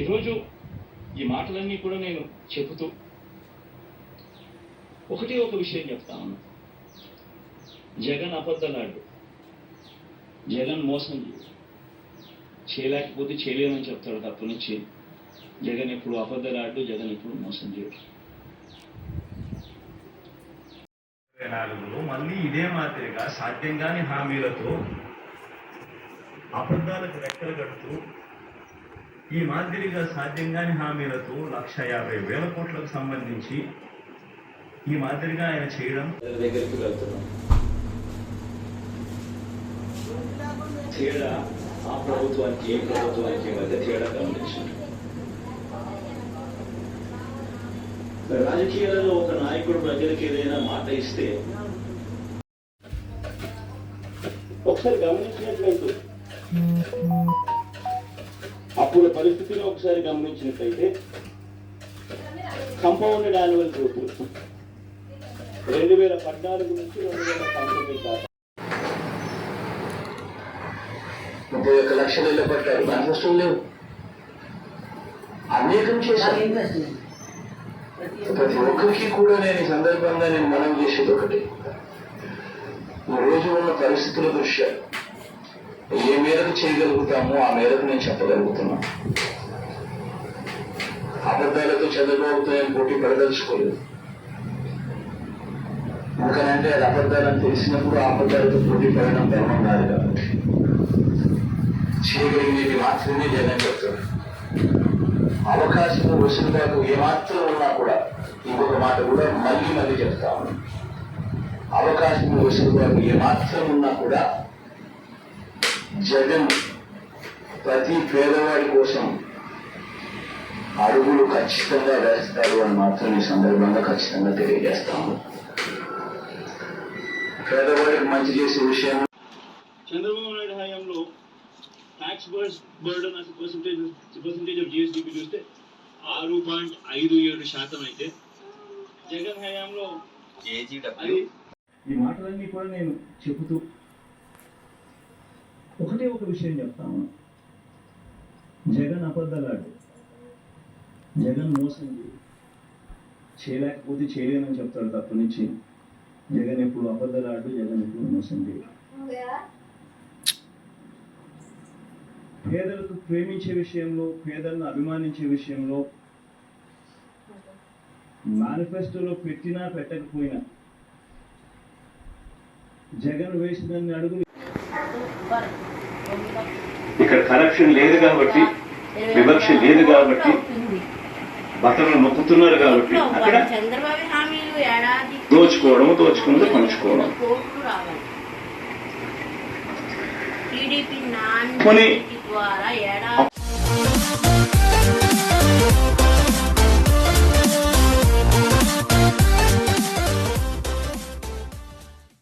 ఈరోజు ఈ మాటలన్నీ కూడా నేను చెబుతూ ఒకటి ఒక విషయం చెప్తా ఉన్నా. జగన్ అబద్ధలాడు. జగన్ మోసం చేయలేకపోతే చేయలేమని చెప్తాడు తప్ప నుంచి జగన్ ఎప్పుడు అబద్ధలాడు జగన్ ఎప్పుడు మోసం చేయడు. నాలుగులో మళ్ళీ ఇదే మాదిరిగా సాధ్యం కాని హామీలతో అబద్ధాలకు రెక్కలు కడుతూ ఈ మాదిరిగా సాధ్యం కాని హామీలతో లక్ష యాభై వేల కోట్లకు సంబంధించి ఈ మాదిరిగా ఆయన చేయడం దగ్గరికి వెళ్తున్నాం తేడా ఆ ప్రభుత్వానికి ప్రభుత్వానికి మధ్య తేడా రాజకీయాలలో ఒక నాయకుడు ప్రజలకు ఏదైనా మాట ఇస్తే ఒకసారి గమనించినట్లయితే అప్పుడు పరిస్థితిలో ఒకసారి గమనించినట్లయితే కంపౌండెడ్ యాన్యువల్ గ్రోత్ రెండు వేల పద్నాలుగు నుంచి రెండు వేల పంతొమ్మిది దాకా. ముప్పై ఒక్క లక్షలు వెళ్ళబడ్డారు మేనిఫెస్టో లేవు అనేకం చేశారు. ప్రతి ఒక్కరికి. కూడా నేను ఈ సందర్భంగా నేను మనం చేసేది ఒకటి. ఈ రోజు ఉన్న పరిస్థితుల దృష్ట్యా ఏ మేరకు చేయగలుగుతామో ఆ మేరకు నేను చెప్పగలుగుతున్నా. అబద్ధాలతో చంద్రబాబుతో నేను పోటీ పడదలుచుకోలేదు. ఎందుకనంటే అది అబద్ధాలను తెలిసినప్పుడు అబద్ధాలతో పోటీ పడడం ధర్మం కాదు కాబట్టి. చేయగలిగేది మాత్రమే జగన్ చెప్తాడు అవకాశం వెసులుబాటు ఏమాత్రం ఉన్నా కూడా ఇంకొక మాట కూడా మళ్ళీ మళ్ళీ చెప్తాము అవకాశం వెసులుబాటు ఏమాత్రం ఉన్నా కూడా జగన్ ప్రతి పేదవాడి కోసం అడుగులు ఖచ్చితంగా వేస్తారు అని మాత్రం ఈ సందర్భంగా ఖచ్చితంగా తెలియజేస్తాము. పేదవాడికి మంచి చేసే విషయం చంద్రబాబు నాయుడు హయాంలో ట్యాక్స్ బర్డన్ అసలు పర్సంటేజ్ పర్సంటేజ్ ఆఫ్ జిఎస్డిపి చూస్తే ఆరు పాయింట్ ఐదు ఏడు శాతం అయితే జగన్ హయాంలో ఈ మాటలన్నీ కూడా నేను చెబుతూ ఒకటే ఒక విషయం చెప్తాను. జగన్ అబద్ధలాడు. జగన్ మోసం చేయలేకపోతే చేయలేనని చెప్తాడు తప్ప నుంచి. జగన్ ఎప్పుడు అబద్ధలాడు జగన్ ఎప్పుడు మోసం చేయడు. పేదలకు ప్రేమించే విషయంలో పేదలను అభిమానించే విషయంలో మేనిఫెస్టోలో పెట్టినా పెట్టకపోయినా జగన్ వేసిన అడుగులు ఇక్కడ కరప్షన్ లేదు కాబట్టి వివక్ష లేదు కాబట్టి బట్టలు నొక్కుతున్నారు కాబట్టి అక్కడ దోచుకోవడం దోచుకున్నది పంచుకోవడం. టీడీపీ నాన్ ద్వారా ఏడాది